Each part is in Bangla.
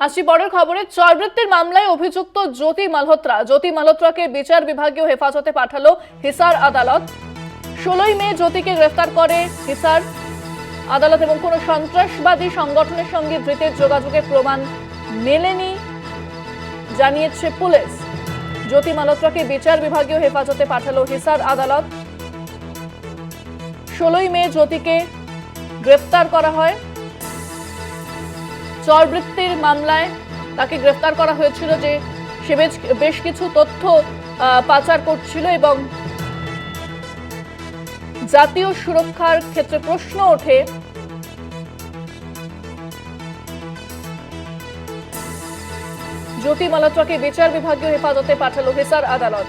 আসি পরের খবরে চরবৃত্তির মামলায় অভিযুক্ত জ্যোতি মালহোত্রা। জ্যোতি মালহোত্রাকে বিচার বিভাগীয় হেফাজতে পাঠালো হিসার আদালত। ষোলোই মে জ্যোতিকে গ্রেফতার করে হিসার। আদালত এবং কোনো সন্ত্রাসবাদী সংগঠনের সঙ্গে ধৃতের যোগাযোগের প্রমাণ মেলেনি, জানিয়েছে পুলিশ। জ্যোতি মালহোত্রাকে বিচার বিভাগীয় হেফাজতে পাঠালো হিসার আদালত। ষোলোই মে জ্যোতিকে গ্রেফতার করা হয়। চরবৃত্তির মামলায় তাকে গ্রেফতার করা হয়েছিল যে সে বেশ- বেশ কিছু তথ্য পাচার করছিল এবং জাতীয় সুরক্ষার ক্ষেত্রে প্রশ্ন ওঠে জ্যোতি মালাত্রাকে বিচার বিভাগীয় হেফাজতে পাঠালো হিসার আদালত।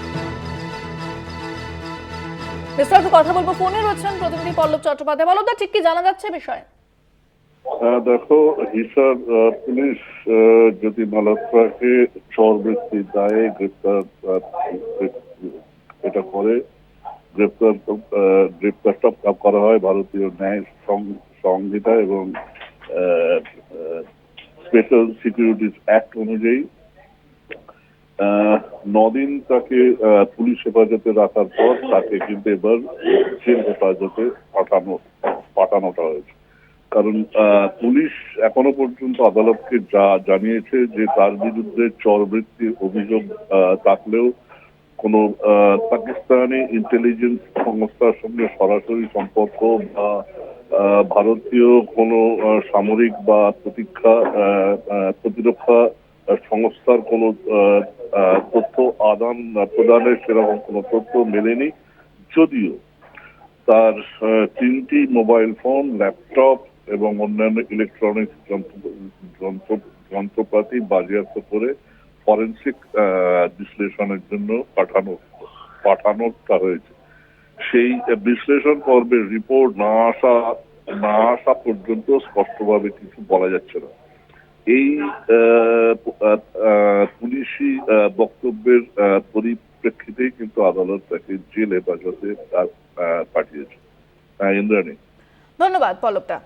বিস্তারিত কথা বলব। ফোনে রয়েছেন প্রতিনিধি পল্লব চট্টোপাধ্যায়। বলদা, ঠিক কি জানা যাচ্ছে বিষয়ে? দেখো হিসার পুলিশ যদি মালহোত্রাকে চরবৃত্তির দায়ে গ্রেপ্তার এটা করে, গ্রেপ্তার গ্রেপ্তারটা করা হয় ভারতীয় ন্যায় সংহিতা এবং স্পেশাল সিকিউরিটিজ অ্যাক্ট অনুযায়ী। নদিন তাকে পুলিশ হেফাজতে রাখার পর তাকে কিন্তু এবার জেল হেফাজতে পাঠানো, পাঠানোটা হয়েছে। কারণ পুলিশ এখনও পর্যন্ত আদালতকে যা জানিয়েছে যে তার বিরুদ্ধে চরবৃত্তির অভিযোগ থাকলেও কোন পাকিস্তানি ইন্টেলিজেন্স সংস্থার সঙ্গে সরাসরি সম্পর্ক বা ভারতীয় কোনো সামরিক বা প্রতীক্ষা প্রতিরক্ষা সংস্থার কোনো তথ্য আদান প্রদানের সেরকম কোনো তথ্য মেলেনি, যদিও তার তিনটি মোবাইল ফোন, ল্যাপটপ এবং অন্যান্য ইলেকট্রনিক্স যন্ত্র, যন্ত্র- যন্ত্রপাতি বাজেয়াপ্ত করে ফরেন্সিক বিশ্লেষণের জন্য পাঠানো, পাঠানোটা হয়েছে। সেই বিশ্লেষণ পর্বের রিপোর্ট না আসা না আসা পর্যন্ত স্পষ্টভাবে কিছু বলা যাচ্ছে না। এই পুলিশি বক্তব্যের পরিপ্রেক্ষিতেই কিন্তু আদালত তাকে জেল হেফাজতে পাঠিয়েছে। ইন্দ্রাণী। ধন্যবাদ পল্লবটা